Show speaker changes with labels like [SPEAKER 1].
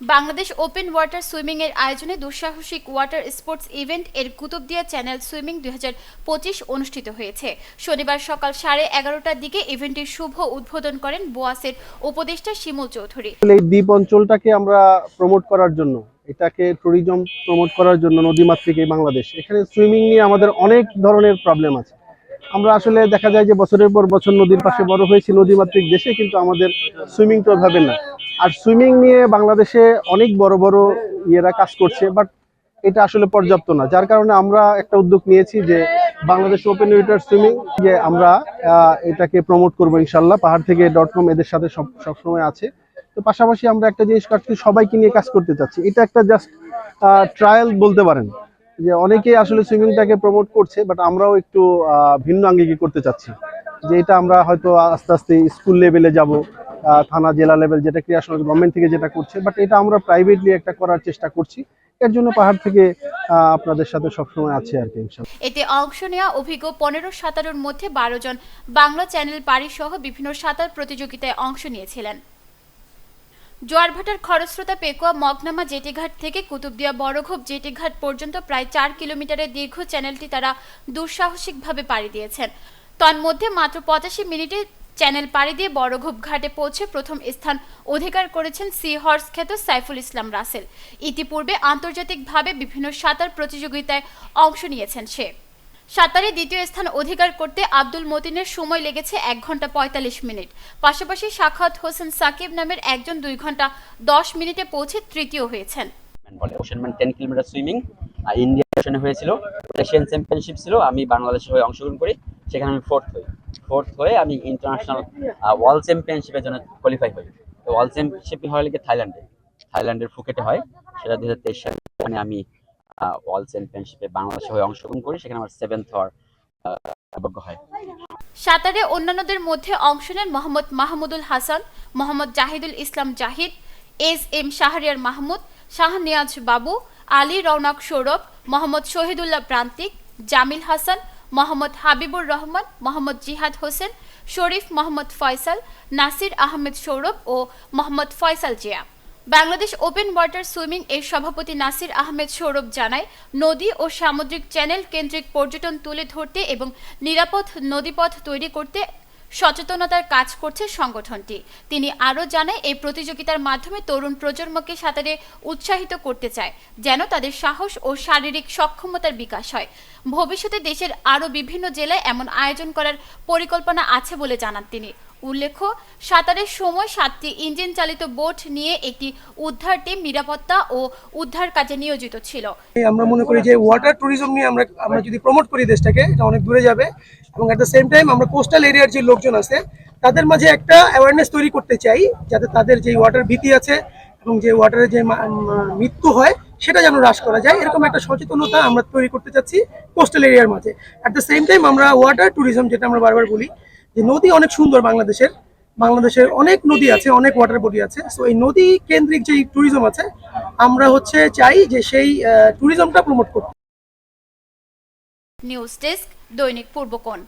[SPEAKER 1] Bangladesh open water swimming এর আয়োজনে দুঃসাহসিক ওয়াটার স্পোর্টস ইভেন্ট এর কুতুবদিয়া চ্যানেল সুইমিং দুই হাজার পঁচিশ অনুষ্ঠিত হয়েছে। শনিবার সকাল সাড়ে এগারোটার দিকে ইভেন্টের শুভ উদ্বোধন করেন বোয়াসের উপদেষ্টা শিমুল চৌধুরী।
[SPEAKER 2] এই দ্বীপ অঞ্চলটাকে আমরা প্রমোট করার জন্য, এটাকে ট্যুরিজম প্রমোট করার জন্য নদীমাতৃক এই বাংলাদেশ। এখানে সুইমিং নিয়ে আমাদের অনেক ধরনের প্রবলেম আছে। আমরা আসলে দেখা যায় যে বছরের পর বছর নদীর পাশে বড় হয়েছি নদীমাতৃক দেশে, কিন্তু আমাদের সুইমিংটা ওইভাবে না। আর সুইমিং নিয়ে বাংলাদেশে অনেক বড় বড় ইয়েরা কাজ করছে বাট এটা আসলে পর্যাপ্ত না। যার কারণে আমরা একটা উদ্যোগ নিয়েছি যে বাংলাদেশ ওপেন ওয়াটার সুইমিং যে আমরা এটাকে প্রমোট করব ইনশাল্লাহ। পাহাড় থেকে ডট কম এদের সাথে সব সবসময় আছে। তো পাশাপাশি আমরা একটা জিনিস কাটতে সবাইকে নিয়ে কাজ করতে চাচ্ছি। এটা একটা জাস্ট ট্রায়াল বলতে পারেন। যে অনেকেই আসলে সুইমিংটাকে প্রমোট করছে বাট আমরাও একটু ভিন্ন আঙ্গিকে করতে চাচ্ছি। যে এটা আমরা হয়তো আস্তে আস্তে স্কুল লেভেলে যাব থানা, জেলা লেভেল যেটা ক্রিয়া সমাজ গভর্নমেন্ট থেকে যেটা করছে বাট এটা আমরা প্রাইভেটলি একটা করার চেষ্টা করছি। এর জন্য পাহাড় থেকে আপনাদের সাথে সবসময় আছে আর কি
[SPEAKER 1] এতে অংশ নেওয়া অভিজ্ঞ পনেরো সাঁতারুর মধ্যে বারো জন বাংলা চ্যানেল পাড়ি সহ বিভিন্ন সাঁতার প্রতিযোগিতায় অংশ নিয়েছিলেন। জোয়ারভাটার খরস্রোতা পেকুয়া মগনামা জেটিঘাট থেকে কুতুবদিয়া বড়ঘোপ জেটিঘাট পর্যন্ত প্রায় চার কিলোমিটারের দীর্ঘ চ্যানেলটি তারা দুঃসাহসিকভাবে পাড়ি দিয়েছেন। তন্মধ্যে মাত্র পঁচাশি মিনিটে চ্যানেল পাড়ি দিয়ে বড়ঘোপ ঘাটে পৌঁছে প্রথম স্থান অধিকার করেছেন সি হর্স খ্যাত সাইফুল ইসলাম রাসেল। ইতিপূর্বে আন্তর্জাতিকভাবে বিভিন্ন সাঁতার প্রতিযোগিতায় অংশ নিয়েছেন সে। সাঁতারে দ্বিতীয় স্থান অধিকার করতে আব্দুল মতিনের সময় লেগেছে এক ঘণ্টা পঁয়তাল্লিশ মিনিট। পাশাপাশি সাখাত হোসেন সাকিব নামের একজন দুই ঘণ্টা দশ মিনিটে পৌঁছে তৃতীয় হয়েছেন।
[SPEAKER 3] ইন্ডিয়া হয়েছিল, এশিয়ান চ্যাম্পিয়নশিপ ছিল, আমি বাংলাদেশের হয়ে অংশগ্রহণ করি, সেখানে আমি ফোর্থ হই। ফোর্থ হয়ে আমি ইন্টারন্যাশনাল ওয়ার্ল্ড চ্যাম্পিয়নশিপের জন্য কোয়ালিফাই হই। তো ওয়ার্ল্ড চ্যাম্পিয়নশিপ হয় লিগে থাইল্যান্ডে, থাইল্যান্ডের ফুকেটে হয়। সেটা দু হাজার তেইশ সালে। আমি ওয়ার্ল্ড চ্যাম্পিয়নশিপে বাংলাদেশের হয়ে অংশগ্রহণ করি। সেখানে আমার সেভেন্থ হওয়ার হয়।
[SPEAKER 1] সাঁতারে অন্যান্যদের মধ্যে অংশ নেন মোহাম্মদ মাহমুদুল হাসান, মোহাম্মদ জাহিদুল ইসলাম জাহিদ, এস এম শাহরিয়ার মাহমুদ শাহনিয়াজ বাবু, আলী রৌনক সৌরভ, মোহাম্মদ শহীদুল্লাহ প্রান্তিক, জামিল হাসান মোহাম্মদ হাবিবুর রহমান, মোহাম্মদ জিহাদ হোসেন, শরীফ মোহাম্মদ ফয়সাল, নাসির আহমেদ সৌরভ ও Mohammad Faisal Zia. Bangladesh open water swimming এর সভাপতি নাসির আহমেদ সৌরভ জানায়, নদী ও সামুদ্রিক চ্যানেল কেন্দ্রিক পর্যটন তুলে ধরতে এবং নিরাপদ নদীপথ তৈরি করতে সচেতনতার কাজ করছে সংগঠনটি। তিনি আরও জানায়, এই প্রতিযোগিতার মাধ্যমে তরুণ প্রজন্মকে সাঁতারে উৎসাহিত করতে চায়, যেন তাদের সাহস ও শারীরিক সক্ষমতার বিকাশ হয়। ভবিষ্যতে দেশের আরও বিভিন্ন জেলায় এমন আয়োজন করার পরিকল্পনা আছে বলে জানান তিনি। উল্লেখ্য, সাঁতারের সময় সাতটি ইঞ্জিন চালিত বোট নিয়ে একটি উদ্ধার টিম নিরাপত্তা ও উদ্ধার কাজে নিয়োজিত ছিল।
[SPEAKER 4] আমরা মনে করি যে ওয়াটার ট্যুরিজম নিয়ে আমরা আমরা যদি প্রমোট করি দেশটাকে, এটা অনেক দূরে যাবে। এবং এট দ্য সেম টাইম আমরা কোস্টাল এরিয়ার যে লোকজন আছে, তাদের মাঝে একটা অ্যাওয়ারনেস তৈরি করতে চাই, যাতে তাদের যে ওয়াটার ভীতি আছে এবং যে ওয়াটারের যে মৃত্যু হয়, সেটা যেন হ্রাস করা যায়। এরকম একটা সচেতনতা আমরা তৈরি করতে চাচ্ছি কোস্টাল এরিয়ার মাঝে। অ্যাট দ্য সেম টাইম আমরা ওয়াটার ট্যুরিজম যেটা আমরা বারবার বলি যে নদী অনেক সুন্দর বাংলাদেশের বাংলাদেশের অনেক নদী আছে, অনেক ওয়াটার বডি আছে। সো এই নদী কেন্দ্রিক যে ট্যুরিজম আছে, আমরা হচ্ছে চাই যে সেই ট্যুরিজমটা প্রমোট করতে।
[SPEAKER 1] News desk Dainik Purbokone.